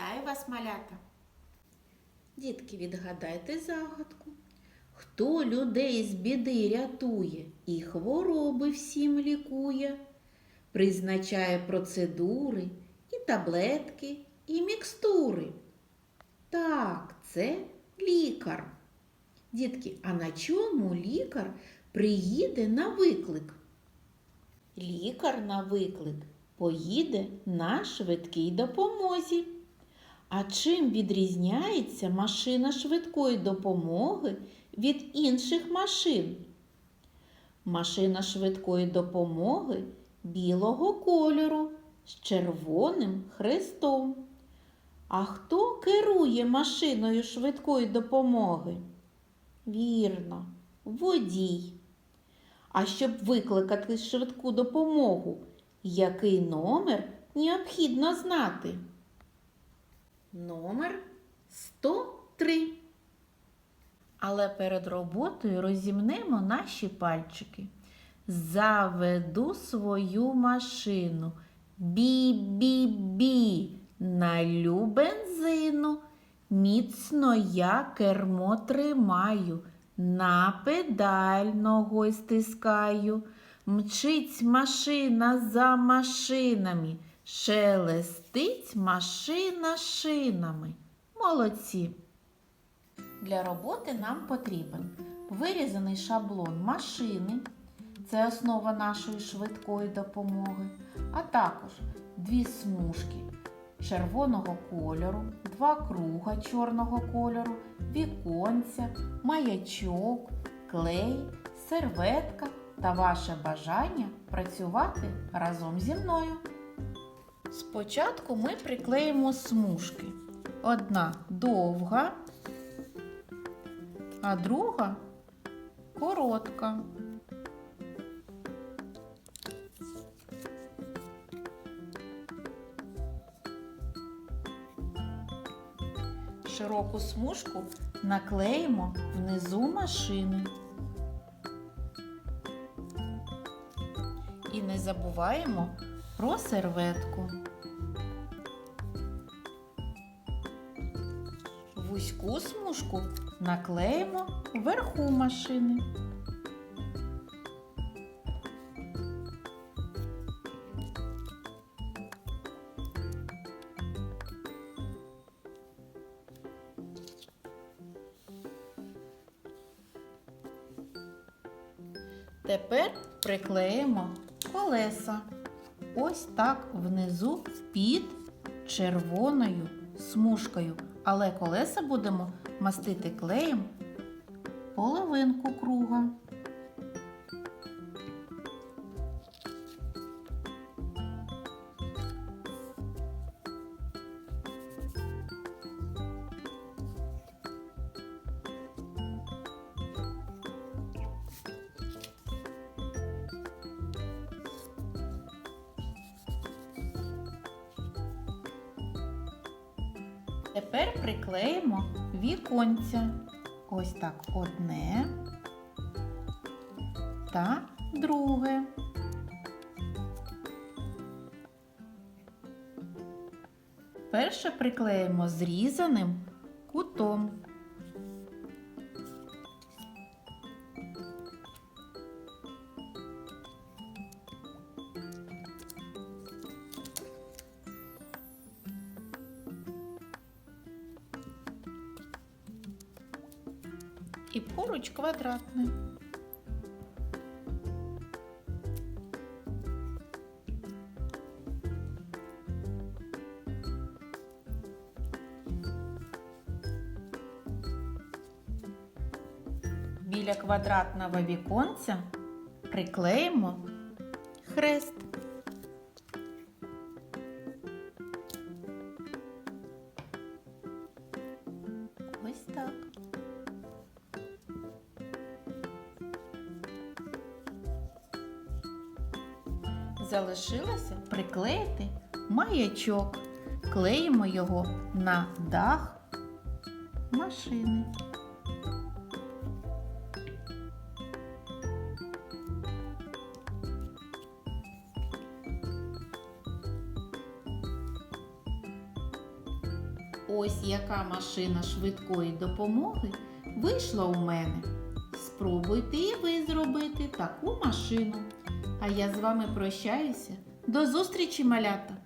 Вітаю вас, малята! Дітки, відгадайте загадку. Хто людей з біди рятує і хвороби всім лікує, призначає процедури і таблетки, і мікстури. Так, це лікар. Дітки, а на чому лікар приїде на виклик? Лікар на виклик поїде на швидкій допомозі. А чим відрізняється машина швидкої допомоги від інших машин? Машина швидкої допомоги білого кольору з червоним хрестом. А хто керує машиною швидкої допомоги? Вірно, водій. А щоб викликати швидку допомогу, який номер необхідно знати? Номер 103. Але перед роботою розімнемо наші пальчики. Заведу свою машину. Бі-бі-бі. Налю бензину. Міцно я кермо тримаю. На педаль ногой стискаю. Мчить машина за машинами. Шелестить машина шинами. Молодці. Для роботи нам потрібен вирізаний шаблон машини. Це основа нашої швидкої допомоги. А також дві смужки червоного кольору, два круга чорного кольору, віконця, маячок, клей, серветка та ваше бажання працювати разом зі мною. Спочатку ми приклеїмо смужки. Одна довга, а друга коротка. Широку смужку наклеїмо внизу машини. І не забуваємо про серветку. Вузьку смужку наклеїмо вверху машини. Тепер приклеїмо колеса. Ось так внизу під червоною смужкою. Але колеса будемо мастити клеєм половинку круга. Тепер приклеїмо віконця. Ось так одне та друге. Перше приклеїмо зрізаним кутом. І поруч квадратне. Біля квадратного віконця приклеїмо хрест. Залишилося приклеїти маячок. Клеїмо його на дах машини. Ось яка машина швидкої допомоги вийшла у мене. Спробуйте і ви зробити таку машину. А я з вами прощаюся. До зустрічі, малята!